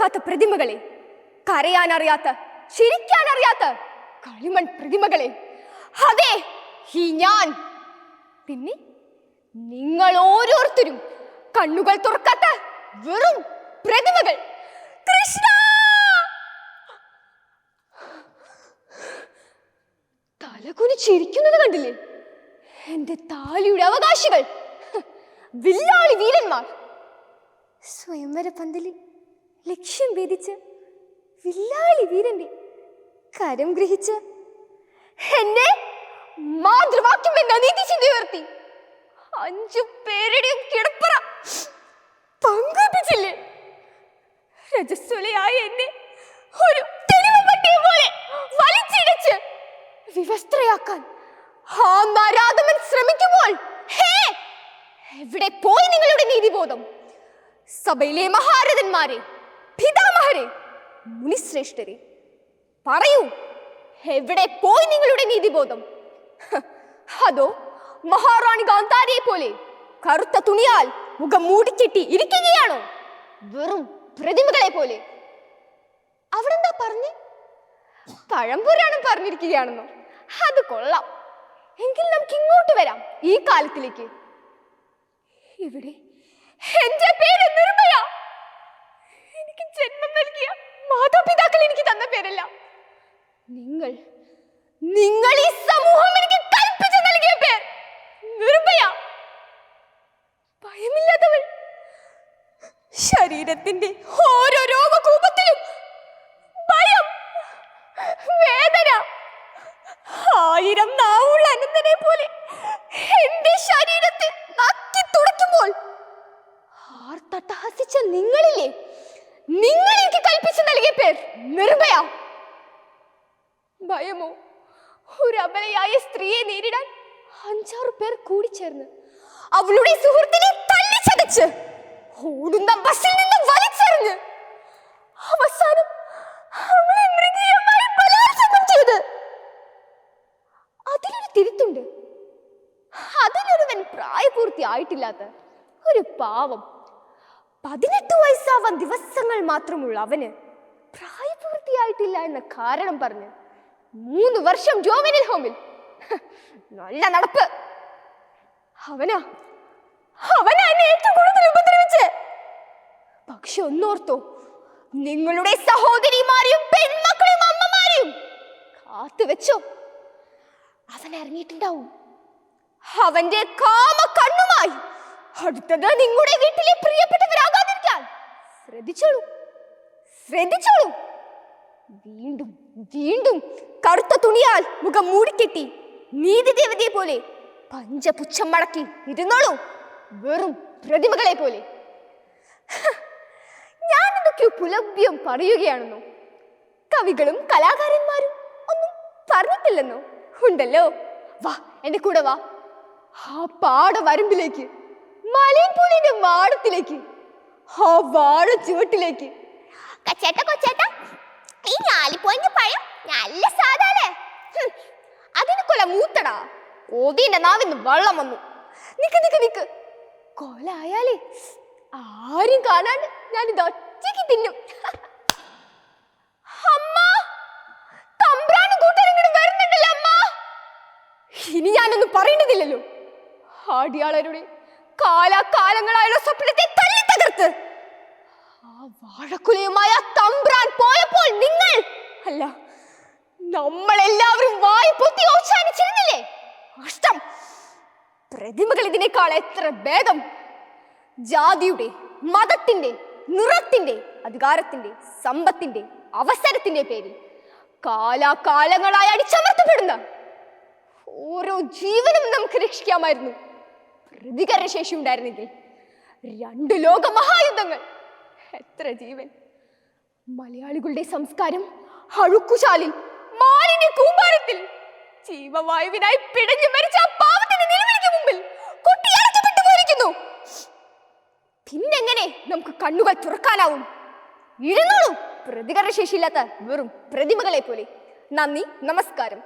തുറക്കാത്ത പ്രതിമകളെ കരയാനറിയാത്ത ചിരിക്കാനറിയാത്ത കളിമൺ പ്രതിമകളെ. അതെ ഈ ഞാൻ. പിന്നെ നിങ്ങൾ ഓരോരുത്തരും കണ്ണുകൾ തുറക്കാത്ത വെറും പ്രതിമകൾ. കൃഷ്ണ! തലകുനിച്ചിരിക്കുന്നത് കണ്ടില്ലേ? എന്റെ താലിയുടെ അവകാശികൾ. വില്ലാളി വീരന്മാർ. സ്വയംവര പന്തലിൽ ലക്ഷ്യം ഭേദിച്ച് വില്ലാളി വീരന്റെ കരം ഗ്രഹിച്ച് എന്നെ മാതൃവാക്യം നീതി ചിന്ത ഉയർത്തി. അഞ്ചു പേരുടെയും കിടപ്പറ പങ്കുവെപ്പിച്ചില്ലേ രജസ്വലയായ എന്നെ ഒരു തെരുവ് പട്ടിയെ പോലെ വലിച്ചിടച്ച് വിവസ്ത്രയാക്കാൻ ആ നരാധമൻ ശ്രമിക്കുമ്പോൾ ഹേ എവിടെ പോയി നിങ്ങളുടെ നീതിബോധം? സഭയിലെ മഹാരഥന്മാരെ പിതാമഹരെ മുനിശ്രേഷ്ഠരെ പറയൂ എവിടെ പോയി നിങ്ങളുടെ നീതിബോധം? അതോ മഹാറാണി ഗാന്ധാരിയെ പോലെ കറുത്ത തുണിയാൽ മുഖം മൂടിക്കെട്ടി ഇരിക്കുകയാണോ? വെറും പ്രതിമകളെ പോലെ അവിടെ എന്താ പറഞ്ഞേ? പഴംപുരാണം പറഞ്ഞിരിക്കുകയാണെന്നോ? അത് കൊള്ളാം. എങ്കിൽ നമുക്ക് ഇങ്ങോട്ട് വരാം ഈ കാലത്തിലേക്ക്. ഇവിടെ എന്റെ പേര് നിർമ്മയ എനിക്ക് ജന്മം നൽകിയ മാതാപിതാക്കൾ എനിക്ക് തന്ന പേരല്ല. നിങ്ങൾ നിങ്ങൾ ഈ സമൂഹം എനിക്ക് കൽപ്പിച്ചു നൽകിയ പേർ. നിർഭയ. ഭയമില്ലാത്തവൾ. ശരീരത്തിന്റെ ഓരോ രോഗകൂപത്തിലും ഭയം വേദന ആയിരം നാവുള്ള അനന്തനെ പോലെ എന്റെ ശരീരത്തെ നക്കി തുടയ്ക്കുമ്പോൾ ആർത്തട്ടഹസിച്ച നിങ്ങളില്ലേ? നിങ്ങൾ എനിക്ക് കൽപ്പിച്ചു നൽകിയ പേർ നിർഭയ. ഭയമോ? ഒരു അബലയായ സ്ത്രീയെ നേരിടാൻ അഞ്ചാറ് പേർ കൂടി ചേർന്ന് അവളുടെ സുഹൃത്തിനെ തല്ലിച്ചതച്ച് ഓടുന്ന ബസ്സിൽ നിന്ന് വലിച്ചെറിഞ്ഞ് അവസാനം അവളെ മൃഗീയമായി ബലാത്സംഗം ചെയ്ത് അതിലൊരു തിരുത്തുണ്ട്. അതിലൊരുവൻ പ്രായപൂർത്തിയായിട്ടില്ലാത്ത ഒരു പാവം പതിനെട്ട് വയസ്സാവാൻ ദിവസങ്ങൾ മാത്രമുള്ള അവന് പ്രായപൂർത്തിയായിട്ടില്ല എന്ന കാരണം പറഞ്ഞ് മൂന്ന് വർഷം ജോവനിൽ ഹോമിൽ. നല്ല നടപ്പ്. അവനാ അവനാ എന്നെ ഏറ്റവും കൂടുതൽ ഉപദ്രവിച്ച് പക്ഷെ ഒന്നോർത്തോ നിങ്ങളുടെ സഹോദരിമാരെയും പെൺമക്കളെയും അമ്മമാരെയും കാത്തു വെച്ചോ. അവൻ ഇറങ്ങിയിട്ടുണ്ടാവും. അവന്റെ കാമ കണ്ണുമായി അടുത്തത് നിങ്ങളുടെ വീട്ടിലെ പ്രിയപ്പെട്ടവരാകാതിരിക്കാൻ ശ്രദ്ധിച്ചോളൂ. ശ്രദ്ധിച്ചോളൂ. വീണ്ടും വീണ്ടും കറുത്ത തുണിയാൽ മുഖം മൂടിക്കെട്ടി നീതി ദേവതയെ പോലെ പഞ്ചപുച്ഛം മടക്കി ഇരുന്നോളൂ. വെറും പ്രതിമകളെ പോലെ. ഞാൻ എന്തൊക്കെയോ പുലഭ്യം പറയുകയാണെന്നോ? കവികളും കലാകാരന്മാരും ഒന്നും പറഞ്ഞിട്ടില്ലെന്നോ? ഉണ്ടല്ലോ. വാ എന്റെ കൂടെ വാ. ആ പാട വരമ്പിലേക്ക് പുലിന്റെ മാടത്തിലേക്ക് ആ വാഴ ചുവട്ടിലേക്ക്. കൊച്ചേട്ട കൊച്ചേട്ട ഈ ഞാലിപ്പോയിന്റെ പഴം നല്ല സാധാലേ അതിന് കൊല മൂത്തടാ. ഓതിന്റെ നാവിന്ന് വെള്ളം വന്നു. നിക്ക് നിക്ക് നിക്ക്. കൊല ആയാലേ ആരും കാണാണ്ട് ഞാൻ ഇത് ഒറ്റയ്ക്ക് തിന്നും. ഇനി ഞാനൊന്നും പറയേണ്ടതില്ലല്ലോ. ആടിയാളരുടെ കാലാകാലങ്ങളായുള്ള സ്വപ്നത്തെ തകർത്ത് ആ വാഴക്കുലയുമായ തമ്പ്രാൻ പോയപ്പോൾ നിങ്ങൾ അല്ല നമ്മളെല്ലാവരും വായി പൊത്തി ഓച്ചാനിച്ചിരുന്നില്ലേ കഷ്ടം. പ്രതിമകൾ ഇതിനേക്കാൾ എത്ര ഭേദം? ജാതിയുടെ മതത്തിന്റെ നിറത്തിന്റെ അധികാരത്തിന്റെ സമ്പത്തിന്റെ അവസരത്തിന്റെ പേരിൽ കാലാകാലങ്ങളായി അടിച്ചമർത്തപ്പെടുന്ന ഓരോ ജീവനും നമുക്ക് രക്ഷിക്കാമായിരുന്നു. പ്രതികരണ ശേഷി ഉണ്ടായിരുന്നെങ്കിൽ. രണ്ട് ലോക മഹായുദ്ധങ്ങൾ എത്ര ജീവൻ. മലയാളികളുടെ സംസ്കാരം അഴുക്കുശാലിൽ മാലിന്യ കൂമ്പാരത്തിൽ ജീവവായുവിനായി പിടഞ്ഞു മരിച്ച പാവത്തിന്റെ നിലവിളിക്ക് മുമ്പിൽ കുട്ടി അടക്കപ്പെട്ടു പോയിരിക്കുന്നു. പിന്നെങ്ങനെ നമുക്ക് കണ്ണുകൾ തുറക്കാനാവും? ഇരുന്നോളൂ. പ്രതികരണ ശേഷിയില്ലാത്ത വെറും പ്രതിമകളെ പോലെ നന്ദി നമസ്കാരം.